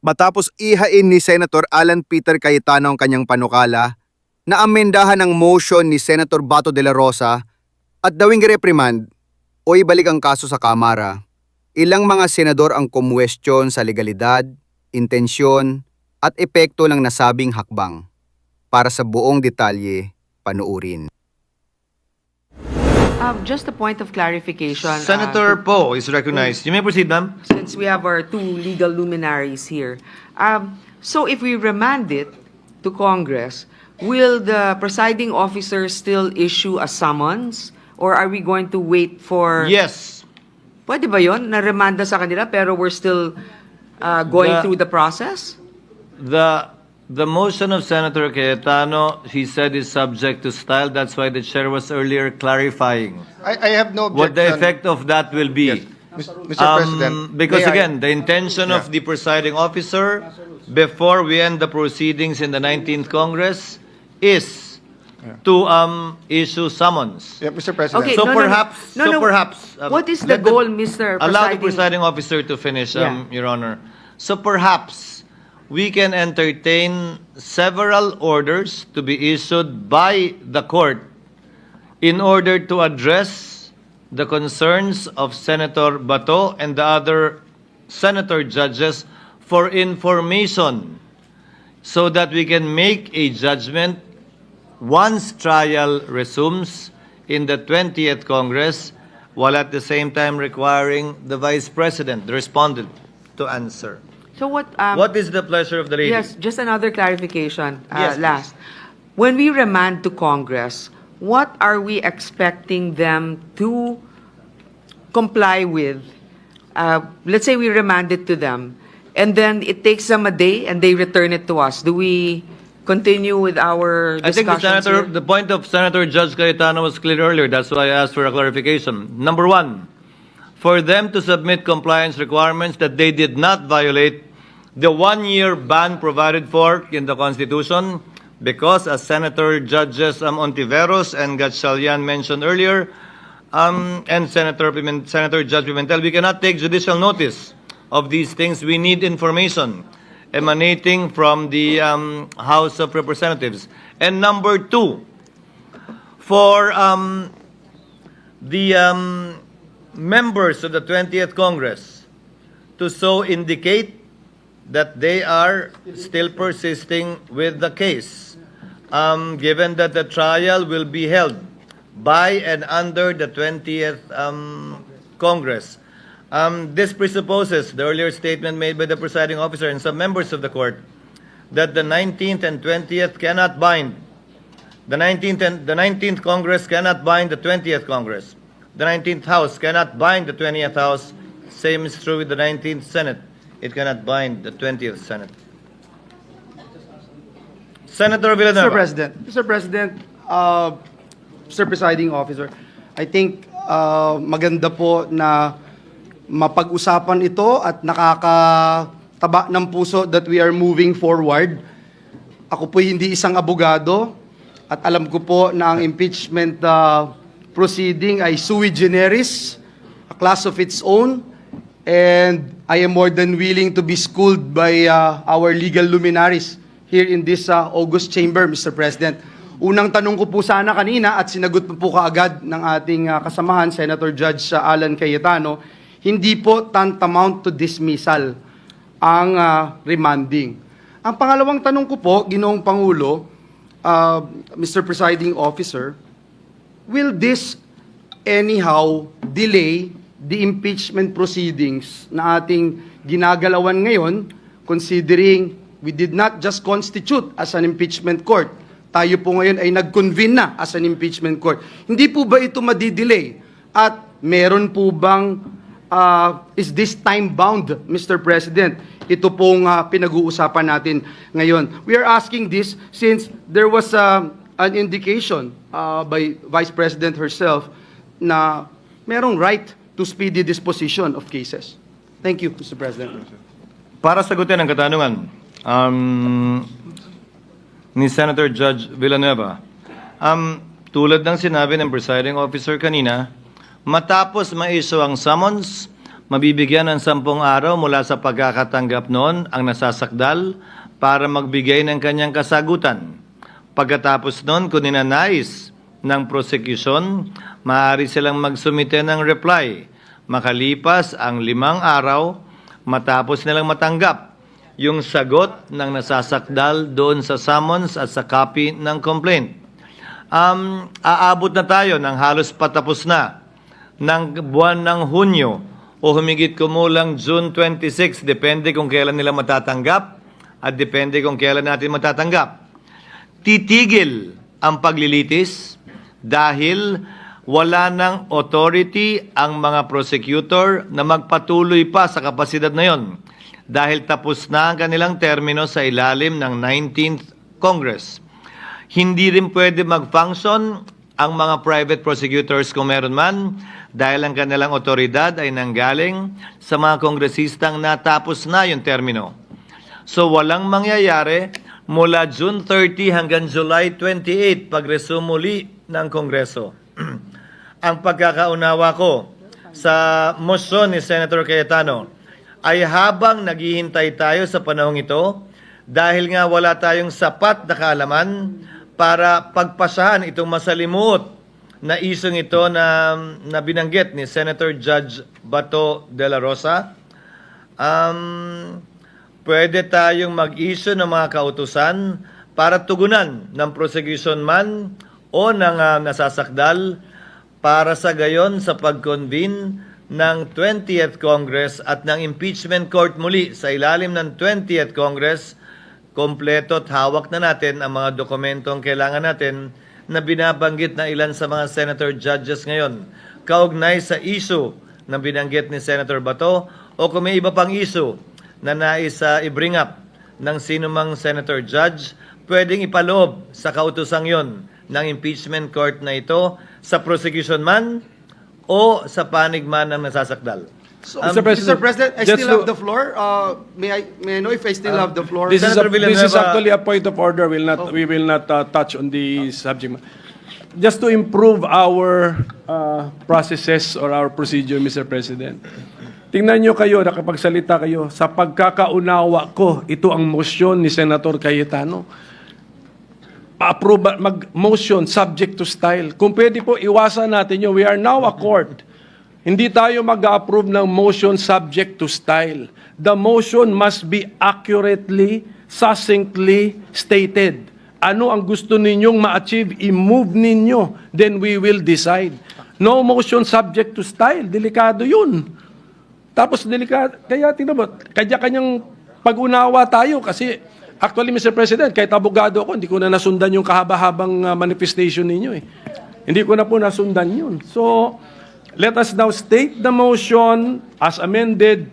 Matapos ihain ni Senator Alan Peter Cayetano ang kanyang panukala, na amendahan ang motion ni Senator Bato de la Rosa at dawing reprimand o ibalik ang kaso sa Kamara. Ilang mga senador ang kumwestiyon sa legalidad, intensyon at epekto ng nasabing hakbang. Para sa buong detalye, panuurin. Um, just a point of clarification. uh, Senator to- Poe is recognized. You may proceed, ma'am. since we have our two legal luminaries here. Um, so if we remand it to Congress, will the presiding officer still issue a summons? Or are we going to wait for... Yes. Pwede ba yun? Na-remanda sa kanila pero we're still uh, going The- through the process? The the motion of Senator Cayetano, he said, is subject to style. That's why the chair was earlier clarifying I, I have no objection. what the effect of that will be. Yes. Mr. Um, President. Because may I- again, the intention of Yeah. the presiding officer before we end the proceedings in the 19th Congress is to um, issue summons. Yeah, Mr. President. Okay, So no, no, no. perhaps, No, so no. perhaps. um, What is the let goal, Mr. Allow the Presiding- presiding officer to finish, um, Yeah. Your Honor. So perhaps we can entertain several orders to be issued by the court in order to address the concerns of Senator Bato and the other senator judges for information so that we can make a judgment once trial resumes in the 20th Congress, while at the same time requiring the Vice President, the respondent, to answer. So what... Um, What is the pleasure of the lady? Yes, just another clarification, uh, Yes, please. last. When we remand to Congress, what are we expecting them to comply with? Uh, Let's say we remand it to them, and then it takes them a day and they return it to us. Do we continue with our I think the discussions senator, here? the point of Senator Judge Cayetano was clear earlier. That's why I asked for a clarification. Number one, for them to submit compliance requirements that they did not violate the one-year ban provided for in the Constitution, because as Senator Judges um, Ontiveros and Gatchalian mentioned earlier, um, and Senator Pimen- Senator Judge Pimentel, we cannot take judicial notice of these things. We need information emanating from the um, House of Representatives. And number two, for um, the um, members of the 20th Congress to so indicate that they are still persisting with the case, um, given that the trial will be held by and under the 20th um, Congress. Um, this presupposes the earlier statement made by the presiding officer and some members of the court that the 19th and 20th cannot bind. The 19th and the 19th Congress cannot bind the 20th Congress. The 19th House cannot bind the 20th House. Same is true with the 19th Senate. It cannot bind the 20th Senate. Senator Villanueva. Mr. President, Mr. President, uh, Mr. Presiding Officer, I think uh, maganda po na mapag-usapan ito at nakakataba ng puso that we are moving forward. Ako po hindi isang abogado at alam ko po na ang impeachment uh, proceeding ay sui generis, a class of its own, and I am more than willing to be schooled by uh, our legal luminaries here in this uh, August chamber, Mr. President. Unang tanong ko po sana kanina at sinagot po po kaagad ng ating uh, kasamahan, Senator Judge uh, Alan Cayetano, hindi po tantamount to dismissal ang uh, remanding. Ang pangalawang tanong ko po, Ginoong Pangulo, uh, Mr. Presiding Officer, will this anyhow delay the impeachment proceedings na ating ginagalawan ngayon considering we did not just constitute as an impeachment court. Tayo po ngayon ay nag-convene na as an impeachment court. Hindi po ba ito madidelay? At meron po bang, uh, is this time-bound, Mr. President? Ito pong uh, pinag-uusapan natin ngayon. We are asking this since there was uh, an indication uh, by Vice President herself na merong right to speedy disposition of cases. Thank you, Mr. President. Para sagutin ang katanungan um, ni Senator Judge Villanueva, um, tulad ng sinabi ng presiding officer kanina, matapos ma-issue ang summons, mabibigyan ng sampung araw mula sa pagkakatanggap noon ang nasasakdal para magbigay ng kanyang kasagutan. Pagkatapos noon, kung ninanais ng prosecution, maaari silang magsumite ng reply makalipas ang limang araw matapos nilang matanggap yung sagot ng nasasakdal doon sa summons at sa copy ng complaint. Um, aabot na tayo ng halos patapos na ng buwan ng Hunyo o humigit kumulang June 26, depende kung kailan nila matatanggap at depende kung kailan natin matatanggap. Titigil ang paglilitis dahil wala ng authority ang mga prosecutor na magpatuloy pa sa kapasidad na yon dahil tapos na ang kanilang termino sa ilalim ng 19th Congress. Hindi rin pwede mag-function ang mga private prosecutors kung meron man dahil ang kanilang otoridad ay nanggaling sa mga kongresistang natapos na yung termino. So walang mangyayari mula June 30 hanggang July 28 pag-resume muli ng Kongreso. ang pagkakaunawa ko sa motion ni Senator Cayetano ay habang naghihintay tayo sa panahong ito dahil nga wala tayong sapat na kaalaman para pagpasahan itong masalimuot na isong ito na, na binanggit ni Senator Judge Bato de la Rosa, um, pwede tayong mag-issue ng mga kautusan para tugunan ng prosecution man o ng ah, nasasakdal para sa gayon sa pag-convene ng 20th Congress at ng impeachment court muli sa ilalim ng 20th Congress, kompleto at hawak na natin ang mga dokumentong kailangan natin na binabanggit na ilan sa mga senator judges ngayon. Kaugnay sa issue na binanggit ni Senator Bato o kung may iba pang issue na nais ah, i-bring up ng sinumang senator judge, pwedeng ipaloob sa kautusang yon ng impeachment court na ito sa prosecution man o sa panig man ng nasasakdal. So, Um, Mr. President, Mr. President, I still to- have the floor. Uh, may I may I know if I still have the floor? This is, a, Senator this is Villanueva- actually a point of order. We'll not, We will not uh, touch on the subject. ma- Just to improve our uh, processes or our procedure, Mr. President. Tingnan nyo kayo, nakapagsalita kayo, sa pagkakaunawa ko, ito ang motion ni Senator Cayetano. Pa-approve, mag-motion subject to style. Kung pwede po, iwasan natin yun. We are now a court. Hindi tayo mag-approve ng motion subject to style. The motion must be accurately, succinctly stated. Ano ang gusto ninyong ma-achieve, i-move ninyo, then we will decide. No motion subject to style, delikado yun. Tapos delikado, kaya tingnan mo, kanya-kanyang pag-unawa tayo kasi actually Mr. President, kahit abogado ako, hindi ko na nasundan yung kahaba-habang uh, manifestation ninyo eh. Hindi ko na po nasundan yun. So, let us now state the motion as amended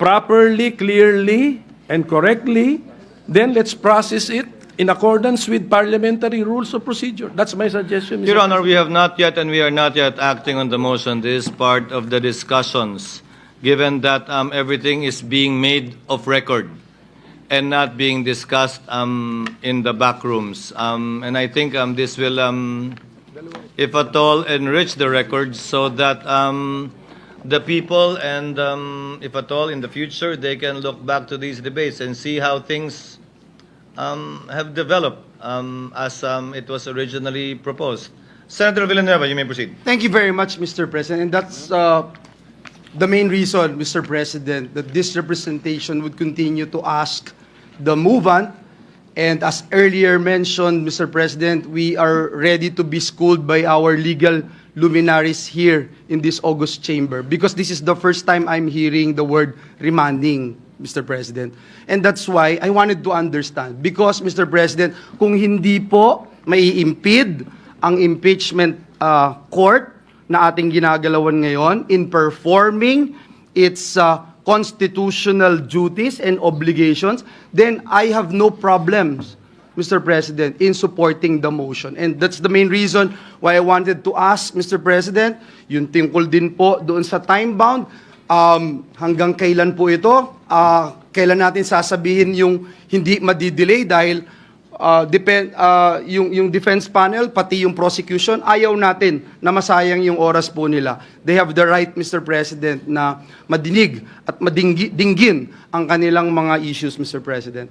properly, clearly, and correctly. Then let's process it in accordance with parliamentary rules of procedure. That's my suggestion, Mr. Your Honor, we have not yet and we are not yet acting on the motion. This is part of the discussions, given that um, everything is being made of record and not being discussed um, in the back rooms. Um, and I think um, this will, um, if at all, enrich the records so that um, the people and, um, if at all, in the future, they can look back to these debates and see how things um, have developed um, as um, it was originally proposed. Senator Villanueva, you may proceed. Thank you very much, Mr. President. And that's uh, the main reason, Mr. President, that this representation would continue to ask the movant. And as earlier mentioned, Mr. President, we are ready to be schooled by our legal luminaries here in this August chamber because this is the first time I'm hearing the word remanding, Mr. President. And that's why I wanted to understand. Because, Mr. President, kung hindi po may impede ang impeachment uh, court na ating ginagalawan ngayon in performing its uh, constitutional duties and obligations, then I have no problems, Mr. President, in supporting the motion. And that's the main reason why I wanted to ask, Mr. President, yung tungkol din po doon sa time-bound, um, hanggang kailan po ito? Ah, kailan natin sasabihin yung hindi madidelay dahil uh, depend, uh, yung, yung defense panel, pati yung prosecution, ayaw natin na masayang yung oras po nila. They have the right, Mr. President, na madinig at madinggin ang kanilang mga issues, Mr. President.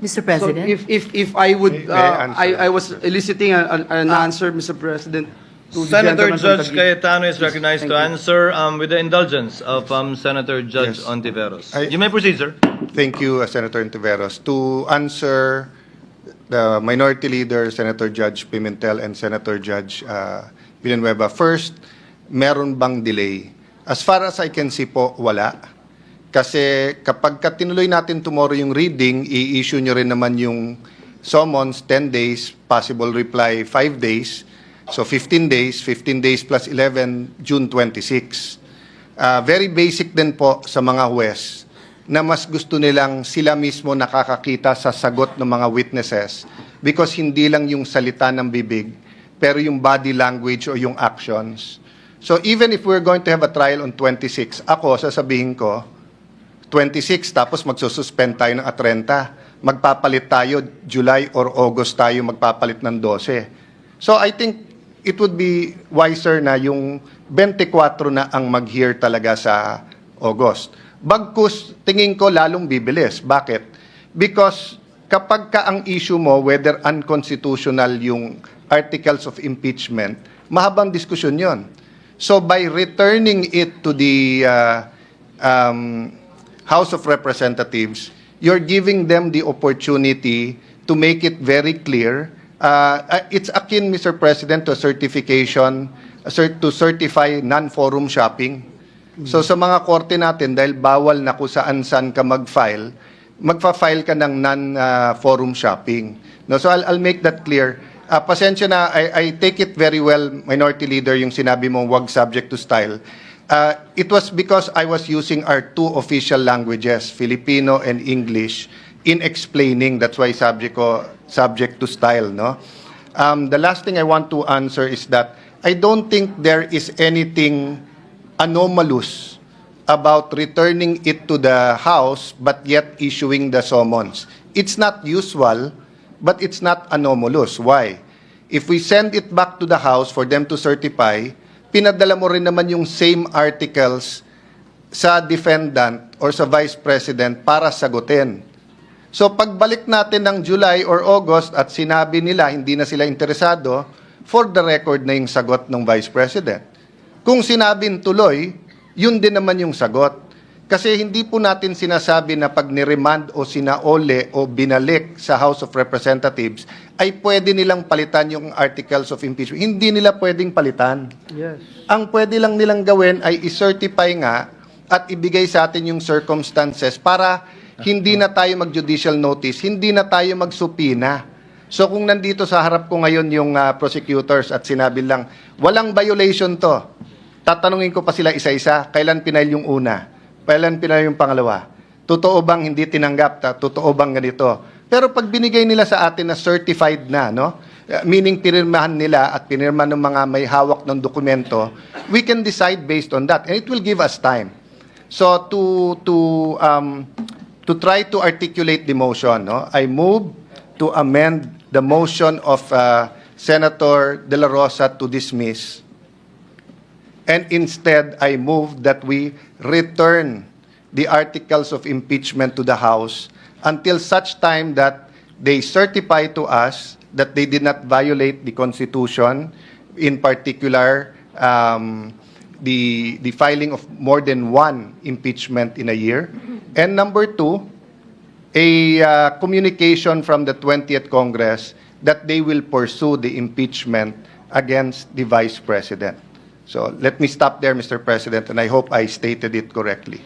Mr. So President? if, if, if I would, uh? I, I was eliciting an, an answer, Mr. President, to Senator Judge. Cayetano is recognized to Thank you. answer um, with the indulgence of um, Senator Judge Yes. Ontiveros. I- You may proceed, sir. Thank you, uh, Senator Intiveros. To answer the Minority Leader, Senator Judge Pimentel and Senator Judge uh, Villanueva, first, meron bang delay? As far as I can see po, wala. Kasi kapag ka natin tomorrow yung reading, i-issue nyo rin naman yung summons 10 days, possible reply 5 days. So 15 days, 15 days plus 11, June 26. Ah, very basic din po sa mga huwes na mas gusto nilang sila mismo nakakakita sa sagot ng mga witnesses because hindi lang yung salita ng bibig, pero yung body language o yung actions. So even if we're going to have a trial on 26, ako, sasabihin ko, 26 tapos magsususpend tayo ng at 30. Magpapalit tayo July or August tayo magpapalit ng 12. So I think it would be wiser na yung 24 na ang mag-hear talaga sa August. Bagkus tingin ko lalong bibilis. Bakit? Because kapag ka ang issue mo whether unconstitutional yung articles of impeachment, mahabang diskusyon 'yon. So by returning it to the uh, um, House of Representatives, you're giving them the opportunity to make it very clear. Uh, uh, it's akin, Mr. President, to certification, cert- to certify non-forum shopping. So sa mga korte natin, dahil bawal na kung saan-saan ka mag-file, magfa-file ka ng non-forum shopping. No, so I'll, I'll make that clear. Ah, pasensya na, I, I take it very well, Minority Leader, yung sinabi mo, wag subject to style. Uh, it was because I was using our two official languages, Filipino and English, in explaining. That's why subject ko, subject to style, no? Um, the last thing I want to answer is that I don't think there is anything anomalous about returning it to the House but yet issuing the summons. It's not usual, but it's not anomalous. Why? If we send it back to the House for them to certify, pinadala mo rin naman yung same articles sa defendant or sa vice president para sagutin. So pagbalik natin ng July or August at sinabi nila hindi na sila interesado, for the record na yung sagot ng vice president. Kung sinabing tuloy, yun din naman yung sagot. Kasi hindi po natin sinasabi na pag niremand o sinaole o binalik sa House of Representatives ay pwede nilang palitan yung articles of impeachment. Hindi nila pwedeng palitan. Yes. Ang pwede lang nilang gawin ay i-certify nga at ibigay sa atin yung circumstances para hindi na tayo mag-judicial notice, hindi na tayo magsupina. So kung nandito sa harap ko ngayon yung ah, prosecutors at sinabi lang, walang violation to, tatanungin ko pa sila isa-isa, kailan pinail yung una, kailan pinail yung pangalawa, totoo bang hindi tinanggap, ta, totoo bang ganito. Pero pag binigay nila sa atin na certified na, no? Uh, meaning pinirmahan nila at pinirma ng mga may hawak ng dokumento, we can decide based on that. And it will give us time. So to to um, to try to articulate the motion, no, I move to amend the motion of uh, Senator De La Rosa to dismiss, and instead I move that we return the articles of impeachment to the House until such time that they certify to us that they did not violate the Constitution, in particular, um, the, the filing of more than one impeachment in a year. And number two, a uh, communication from the 20th Congress that they will pursue the impeachment against the Vice President. So let me stop there, Mr. President, and I hope I stated it correctly.